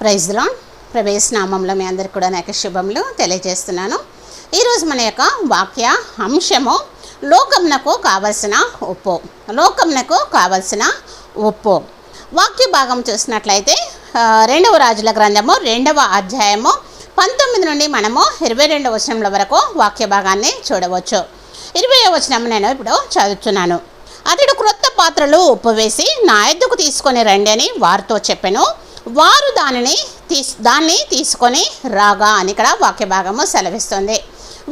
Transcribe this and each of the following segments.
ప్రైజ్లో ప్రవేశనామంలో మీ అందరికి కూడా నాకు శుభములు తెలియజేస్తున్నాను. ఈరోజు మన యొక్క వాక్య అంశము లోకంనకు కావలసిన ఉప్పు లోకంనకు కావలసిన ఉప్పు వాక్య భాగం చూసినట్లయితే రెండవ రాజుల గ్రంథము రెండవ అధ్యాయము పంతొమ్మిది నుండి మనము ఇరవై రెండవ వచనంల వరకు వాక్య భాగాన్ని చూడవచ్చు. ఇరవై వచనం నేను ఇప్పుడు చదువుతున్నాను. అతడు క్రొత్త పాత్రలు ఉప్పు వేసి నా ఎద్దుకు తీసుకొని రండి అని వారితో చెప్పాను. వారు దానిని తీసు దాన్ని తీసుకొని రాగా అని ఇక్కడ వాక్య భాగము సెలవిస్తుంది.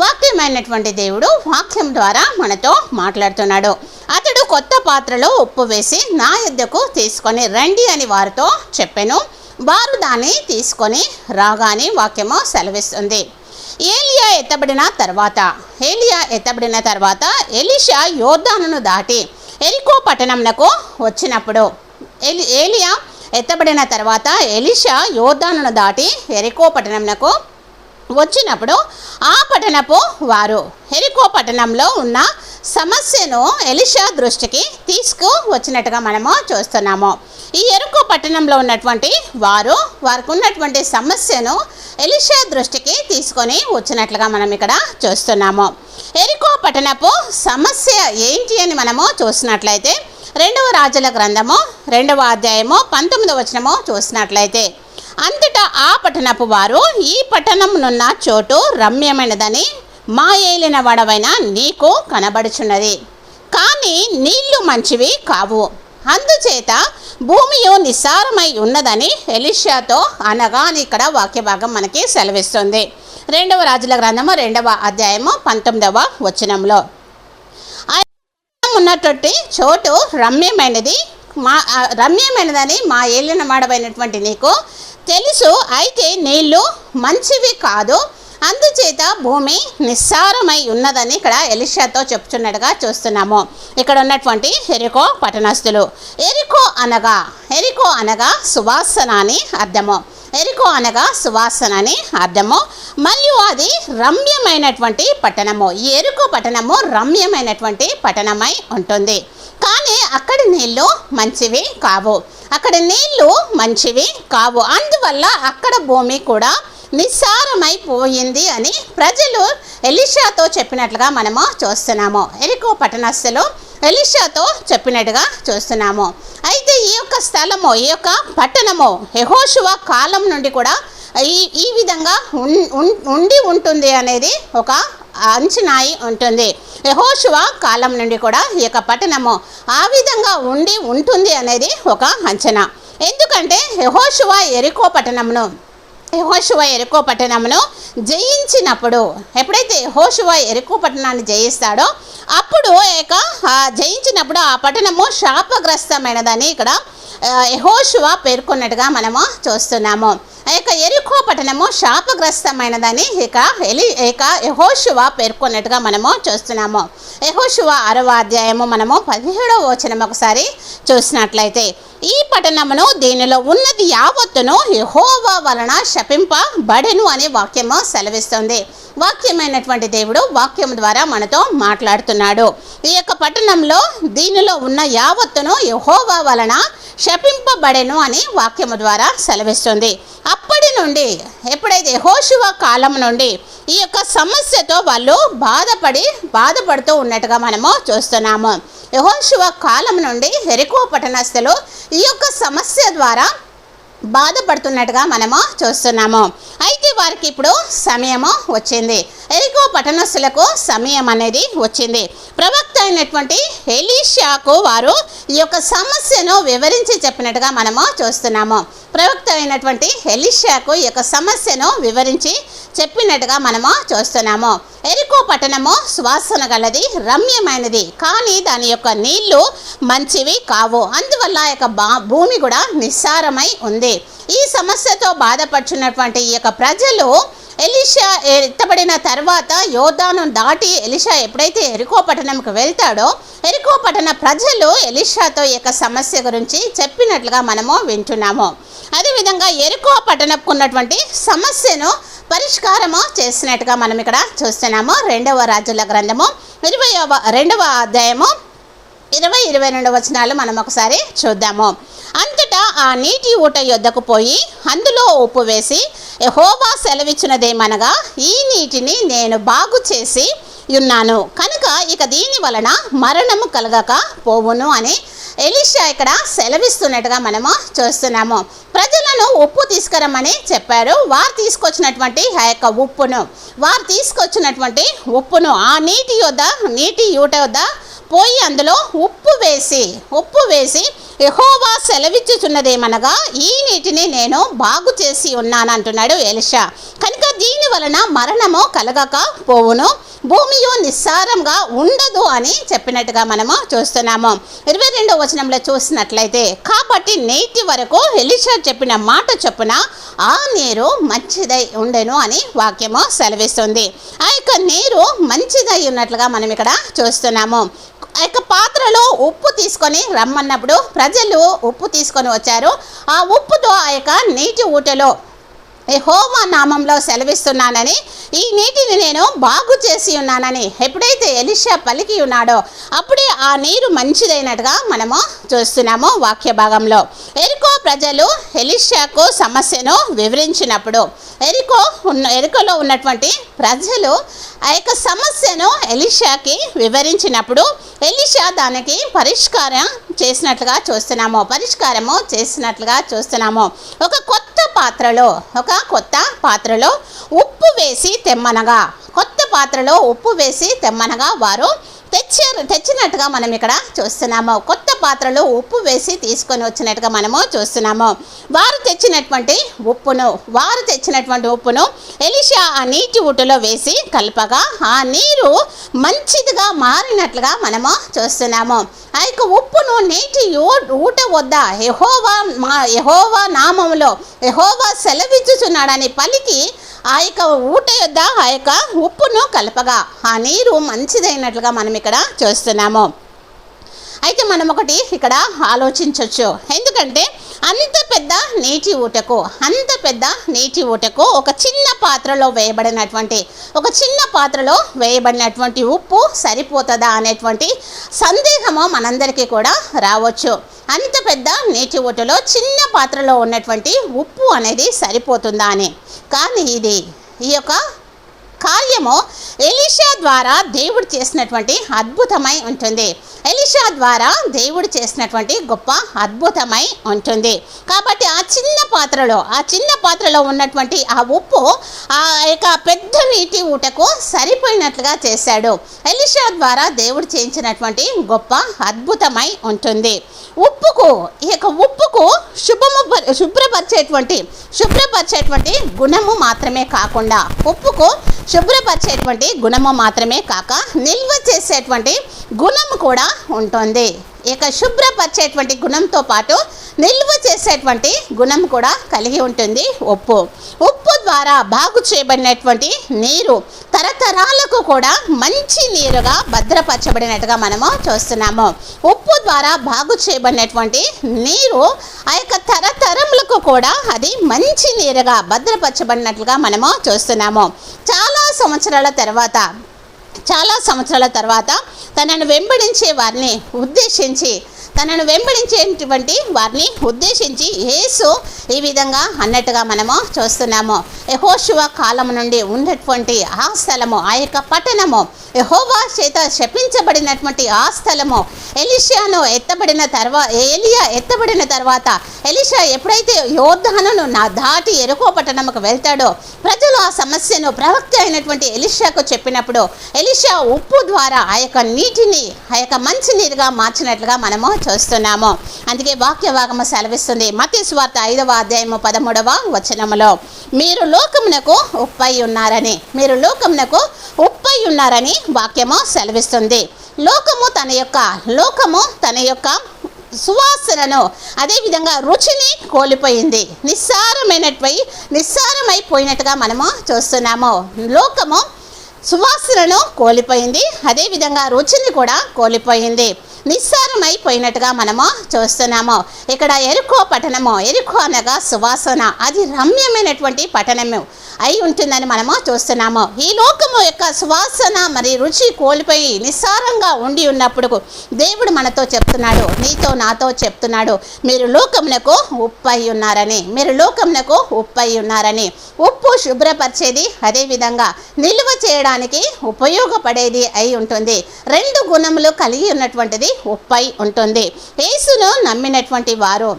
వాక్యమైనటువంటి దేవుడు వాక్యం ద్వారా మనతో మాట్లాడుతున్నాడు. అతడు కొత్త పాత్రలో ఉప్పు వేసి నా యుద్ధకు తీసుకొని రండి అని వారితో చెప్పాను. వారు దాన్ని తీసుకొని రాగా అని వాక్యము సెలవిస్తుంది. ఏలియా ఎత్తబడిన తర్వాత ఏలియా ఎత్తబడిన తర్వాత ఎలిషా యోర్దానును దాటి ఎరికో పట్టణంనకు వచ్చినప్పుడు ఎలి ఏలియా ఎత్తబడిన తర్వాత ఎలిషా యోర్ధానును దాటి ఎరికో పట్టణంకు వచ్చినప్పుడు ఆ పట్టణపు వారు హెరికో పట్టణంలో ఉన్న సమస్యను ఎలిషా దృష్టికి తీసుకు వచ్చినట్టుగా మనము చూస్తున్నాము. ఈ ఎరుకో పట్టణంలో ఉన్నటువంటి వారు వారికి ఉన్నటువంటి సమస్యను ఎలిషా దృష్టికి తీసుకొని వచ్చినట్లుగా మనం ఇక్కడ చూస్తున్నాము. ఎరికో పట్టణపు సమస్య ఏంటి అని మనము చూసినట్లయితే రెండవ రాజుల గ్రంథము రెండవ అధ్యాయము పంతొమ్మిదవ వచనము చూసినట్లయితే అంతటా ఆ పట్టణపు వారు ఈ పట్టణమునున్న చోటు రమ్యమైనదని మా ఏలిన వడవైన నీకు కనబడుచున్నది. కానీ నీళ్ళు మంచివి కావు. అందుచేత భూమియు నిస్సారమై ఉన్నదని ఎలిషాతో అనగా అని ఇక్కడ వాక్య భాగం మనకి సెలవిస్తుంది. రెండవ రాజుల గ్రంథము రెండవ అధ్యాయము పంతొమ్మిదవ వచనంలో ఉన్నటువంటి చోటు రమ్యమైనది. మా రమ్యమైనదని మా ఏలిన మాడమైనటువంటి నీకు తెలుసు. అయితే నీళ్ళు మంచివి కాదు. అందుచేత భూమి నిస్సారమై ఉన్నదని ఇక్కడ ఎలిషాతో చెప్తున్నట్టుగా చూస్తున్నాము. ఇక్కడ ఉన్నటువంటి ఎరికో పట్టణస్థులు. ఎరికో అనగా ఎరికో అనగా సువాసన అని అర్థము. ఎరికో అనగా సువాసన అని అర్థము. మరియు అది రమ్యమైనటువంటి పట్టణము. ఈ ఎరుకో పట్టణము రమ్యమైనటువంటి పట్టణమై ఉంటుంది. కానీ అక్కడి నీళ్ళు మంచివి కావు. అక్కడ నీళ్ళు మంచివి కావు. అందువల్ల అక్కడ భూమి కూడా నిస్సారమైపోయింది అని ప్రజలు ఎలిషాతో చెప్పినట్లుగా మనము చూస్తున్నాము. ఎరికో పట్టణస్థులు ఎలిషాతో చెప్పినట్టుగా చూస్తున్నాము. అయితే ఈ యొక్క స్థలము ఈ యొక్క పట్టణము యహోశువ కాలం నుండి కూడా ఈ ఈ విధంగా ఉండి ఉంటుంది అనేది ఒక అంచనాయి ఉంటుంది. యహోశువ కాలం నుండి కూడా ఈ యొక్క పట్టణము ఆ విధంగా ఉండి ఉంటుంది అనేది ఒక అంచనా. ఎందుకంటే యహోశువ ఎరికో పట్టణమును యెహోషువ ఎరుకో పట్టణమును జయించినప్పుడు ఎప్పుడైతే యెహోషువ ఎరుకో పట్టణాన్ని జయిస్తాడో అప్పుడు ఇక జయించినప్పుడు ఆ పట్టణము శాపగ్రస్తమైనదని ఇక్కడ ఆ, పేర్కొన్నట్టుగా మనము చూస్తున్నాము. ఆ యొక్క ఎరుకో పట్టణము శాపగ్రస్తమైనదని ఇక ఎలి ఇక యెహోషువ పేర్కొన్నట్టుగా మనము చూస్తున్నాము. యెహోషువ ఆరవ అధ్యాయము మనము పదిహేడవ వచనం ఒకసారి చూసినట్లయితే ఈ పట్టణమును దీనిలో ఉన్నది యావత్తును యెహోవా వలన శపింపబడెను అనే వాక్యము సెలవిస్తుంది. వాక్యమైనటువంటి దేవుడు వాక్యం ద్వారా మనతో మాట్లాడుతున్నాడు. ఈ యొక్క పట్టణంలో దీనిలో ఉన్న యావత్తును యహోవా వలన శపింపబడెను అని వాక్యము ద్వారా సెలవిస్తుంది. అప్పటి నుండి ఎప్పుడైతే యెహోషువ కాలం నుండి ఈ యొక్క సమస్యతో వాళ్ళు బాధపడి బాధపడుతూ ఉన్నట్టుగా మనము చూస్తున్నాము. యహోశివ కాలం నుండి హెరికో పట్టణస్థులు ఈ యొక్క సమస్య ద్వారా బాధపడుతున్నట్టుగా మనము చూస్తున్నాము. అయితే వారికి ఇప్పుడు సమయము వచ్చింది. ఎరికో పట్టణస్థులకు సమయం అనేది వచ్చింది. ప్రవక్త అయినటువంటి ఎలీషాకు వారు ఈ యొక్క సమస్యను వివరించి చెప్పినట్టుగా మనము చూస్తున్నాము. ప్రవక్త అయినటువంటి ఎలీషాకు ఈ యొక్క సమస్యను వివరించి చెప్పినట్టుగా మనము చూస్తున్నాము. ఎరికో పట్టణము సువాసన గలది రమ్యమైనది. కానీ దాని యొక్క నీళ్ళు మంచివి కావు. అందువల్ల యొక్క బా భూమి కూడా నిస్సారమై ఉంది. ఈ సమస్యతో బాధపడుచున్నటువంటి ఈ యొక్క ప్రజలు ఎలిషా ఎత్తబడిన తర్వాత యోధాను దాటి ఎలిషా ఎప్పుడైతే ఎరుకో పట్టణంకి వెళ్తాడో ఎరుకో పట్టణ ప్రజలు ఎలిషాతో ఈ యొక్క సమస్య గురించి చెప్పినట్లుగా మనము వింటున్నాము. అదేవిధంగా ఎరుకో పట్టణంకు ఉన్నటువంటి సమస్యను పరిష్కారము చేసినట్టుగా మనం ఇక్కడ చూస్తున్నాము. రెండవ రాజుల గ్రంథము ఇరవై రెండవ అధ్యాయము ఇరవై ఇరవై రెండు వచనాలు మనం ఒకసారి చూద్దాము. అంతటా ఆ నీటి ఊట యొద్దకు పోయి అందులో ఉప్పు వేసి హోవా సెలవిచ్చినదేమనగా ఈ నీటిని నేను బాగు చేసి ఉన్నాను. కనుక ఇక దీని వలన మరణము కలగక పోవును అని ఎలిషా ఇక్కడ సెలవిస్తున్నట్టుగా మనము చూస్తున్నాము. ప్రజలను ఉప్పు తీసుకురమ్మని చెప్పారు. వారు తీసుకొచ్చినటువంటి ఆ యొక్క ఉప్పును వారు తీసుకొచ్చినటువంటి ఉప్పును ఆ నీటి యొద్ద నీటి యూట యొద్ద పోయి అందులో ఉప్పు వేసి ఉప్పు వేసి యెహోవా సెలవిచ్చుచున్నదేమనగా ఈ నీటిని నేను బాగు చేసి ఉన్నాను అంటున్నాడు ఎలిషా. కనుక దీని వలన మరణము కలగక పోవును భూమియు నిస్సారంగా ఉండదు అని చెప్పినట్టుగా మనము చూస్తున్నాము. ఇరవై రెండవ వచనంలో చూసినట్లయితే కాబట్టి నేటి వరకు ఎలిషా చెప్పిన మాట చొప్పున ఆ నీరు మంచిదై ఉండెను అని వాక్యము సెలవిస్తుంది. ఆ యొక్క నీరు మంచిదై ఉన్నట్లుగా మనం ఇక్కడ చూస్తున్నాము. ఆ యొక్క పాత్రలో ఉప్పు తీసుకొని రమ్మన్నప్పుడు ప్రజలు ఉప్పు తీసుకొని వచ్చారు. ఆ ఉప్పుతో ఆ యొక్క నీటి ఊటలో యెహోవా నామంలో సెలవిస్తున్నానని ఈ నీటిని నేను బాగు చేసి ఉన్నానని ఎప్పుడైతే ఎలిషా పలికి ఉన్నాడో అప్పుడే ఆ నీరు మంచిదైనట్టుగా మనము చూస్తున్నాము వాక్య భాగంలో. ఎరుకో ప్రజలు ఎలిషాకు సమస్యను వివరించినప్పుడు ఎరికో ఉన్న ఎరుకలో ఉన్నటువంటి ప్రజలు ఆ యొక్క సమస్యను ఎలిషాకి వివరించినప్పుడు ఎలిషా దానికి పరిష్కారం చేసినట్లుగా చూస్తున్నాము పరిష్కారము చేసినట్లుగా చూస్తున్నాము. ఒక పాత్రలో ఒక కొత్త పాత్రలో ఉప్పు వేసి తెమ్మనగా. కొత్త పాత్రలో ఉప్పు వేసి తెమ్మనగా వారు తెచ్చారు తెచ్చినట్టుగా మనం ఇక్కడ చూస్తున్నాము. కొత్త పాత్రలో ఉప్పు వేసి తీసుకొని వచ్చినట్టుగా మనము చూస్తున్నాము. వారు తెచ్చినటువంటి ఉప్పును వారు తెచ్చినటువంటి ఉప్పును ఎలిషా ఆ నీటి ఊటలో వేసి కలపగా ఆ నీరు మంచిదిగా మారినట్లుగా మనము చూస్తున్నాము. ఆ యొక్క ఉప్పును నీటి ఊట వద్ద యహోవా మా యహోవా నామంలో యహోవా సెలవిచ్చుచున్నాడని పలికి ఆ యొక్క ఊట యొద్ద ఆ యొక్క ఉప్పును కలపగా. ఆ నీరు మంచిదైనట్లుగా మనం ఇక్కడ చూస్తున్నాము. అయితే మనం ఒకటి ఇక్కడ ఆలోచించవచ్చు ఎందుకంటే అంత పెద్ద నీటి ఊటకు అంత పెద్ద నీటి ఊటకు ఒక చిన్న పాత్రలో వేయబడినటువంటి ఒక చిన్న పాత్రలో వేయబడినటువంటి ఉప్పు సరిపోతుందా అనేటువంటి సందేహము మనందరికీ కూడా రావచ్చు. అంత పెద్ద నేటి ఊటలో చిన్న పాత్రలో ఉన్నటువంటి ఉప్పు అనేది సరిపోతుందా అని. కానీ ఇది ఈ యొక్క కార్యము ఎలిషా ద్వారా దేవుడు చేసినటువంటి అద్భుతమై ఉంటుంది. ఎలిషా ద్వారా దేవుడు చేసినటువంటి గొప్ప అద్భుతమై ఉంటుంది. కాబట్టి ఆ చిన్న పాత్రలో ఆ చిన్న పాత్రలో ఉన్నటువంటి ఆ ఉప్పు ఆ యొక్క పెద్ద నీటి ఊటకు సరిపోయినట్లుగా చేశాడు. ఎలిషా ద్వారా దేవుడు చేయించినటువంటి గొప్ప అద్భుతమై ఉంటుంది. ఉప్పుకు ఈ యొక్క ఉప్పుకు శుభము శుభ్రపరిచేటువంటి శుభ్రపరిచేటువంటి గుణము మాత్రమే కాకుండా ఉప్పుకు శుభ్రపరిచేటువంటి గుణము మాత్రమే కాక నిల్వ చేసేటువంటి గుణము కూడా ఉంటుంది. ఇక శుభ్రపరిచేటువంటి గుణంతో పాటు నిల్వ చేసేటువంటి గుణం కూడా కలిగి ఉంటుంది ఉప్పు. ఉప్పు ద్వారా బాగు చేయబడినటువంటి నీరు తరతరాలకు కూడా మంచి నీరుగా భద్రపరచబడినట్టుగా మనము చూస్తున్నాము. ఉప్పు ద్వారా బాగు చేయబడినటువంటి నీరు ఆ యొక్క తరతరములకు కూడా అది మంచి నీరుగా భద్రపరచబడినట్లుగా మనము చూస్తున్నాము. చాలా సంవత్సరాల తర్వాత చాలా సంవత్సరాల తర్వాత తనను వెంబడించే వారిని ఉద్దేశించి తనను వెంబడించేటువంటి వారిని ఉద్దేశించి యేసు ఈ విధంగా అన్నట్టుగా మనము చూస్తున్నాము. యహోశివ కాలం నుండి ఉన్నటువంటి ఆ స్థలము ఆ యొక్క పట్టణము యహోవా చేత శపించబడినటువంటి ఆ స్థలము ఎలిషాను ఎత్తబడిన తర్వాత ఏలియా ఎత్తబడిన తర్వాత ఎలిషా ఎప్పుడైతే యోధాను నా దాటి ఎరుకో పట్టణముకు వెళ్తాడో ప్రజలు ఆ సమస్యను ప్రవక్త అయినటువంటి ఎలిషాకు చెప్పినప్పుడు ఎలిషా ఉప్పు ద్వారా ఆ యొక్క నీటిని ఆ యొక్క మంచి నీరుగా మార్చినట్లుగా మనము చూస్తున్నాము. అందుకే వాక్యవాగము సెలవిస్తుంది. మతి స్వార్థ ఐదవ అధ్యాయము పదమూడవ వచనములో మీరు లోకమునకు ఉప్పై ఉన్నారని మీరు లోకమునకు ఉప్పై ఉన్నారని వాక్యము సెలవిస్తుంది. లోకము తన యొక్క లోకము తన యొక్క సువాసనను అదేవిధంగా రుచిని కోల్పోయింది. నిస్సారమైనట్వై నిస్సారమైపోయినట్టుగా మనము చూస్తున్నాము. లోకము సువాసనను కోల్పోయింది అదేవిధంగా రుచిని కూడా కోల్పోయింది. నిస్సారమైపోయినట్టుగా మనము చూస్తున్నాము. ఇక్కడ ఎరుకో పట్టణము ఎరుకో అనగా సువాసన. అది రమ్యమైనటువంటి పట్టణము అయి ఉంటుందని మనము చూస్తున్నాము. ఈ లోకము యొక్క సువాసన మరి రుచి కోల్పోయి నిస్సారంగా ఉండి ఉన్నప్పుడు దేవుడు మనతో చెప్తున్నాడు నీతో నాతో చెప్తున్నాడు మీరు లోకమునకు ఉప్పై ఉన్నారని మీరు లోకమునకు ఉప్పై ఉన్నారని. ఉప్పు శుభ్రపరిచేది అదేవిధంగా నిల్వ చేయడానికి ఉపయోగపడేది అయి ఉంటుంది. రెండు గుణములు కలిగి ఉన్నటువంటిది ఉప్పై ఉంటుంది. యేసును నమ్మినటువంటి వారు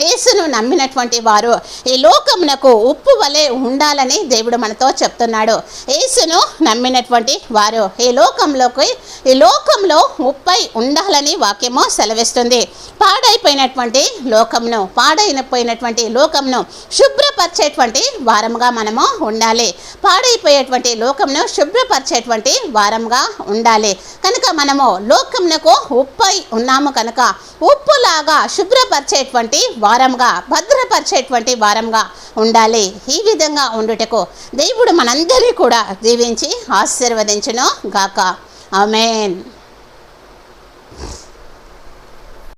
యేసును నమ్మినటువంటి వారు ఈ లోకమునకు ఉప్పు వలె ఉండాలని దేవుడు మనతో చెప్తున్నాడు. యేసును నమ్మినటువంటి వారు ఈ లోకంలోకి ఈ లోకంలో ఉప్పై ఉండాలని వాక్యము సెలవిస్తుంది. పాడైపోయినటువంటి లోకంను పాడైపోయినటువంటి లోకంను శుభ్రపరిచేటువంటి వారముగా మనము ఉండాలి. పాడైపోయేటువంటి లోకంను శుభ్రపరిచేటువంటి వారముగా ఉండాలి. కనుక మనము లోకమునకు ఉప్పై ఉన్నాము కనుక ఉప్పులాగా శుభ్రపరిచేటువంటి వారంగా భద్రపరిచేటువంటి వారంగా ఉండాలి. ఈ విధంగా ఉండుటకు దేవుడు మనందరినీ కూడా దీవించి ఆశీర్వదించను గాక. ఆమెన్.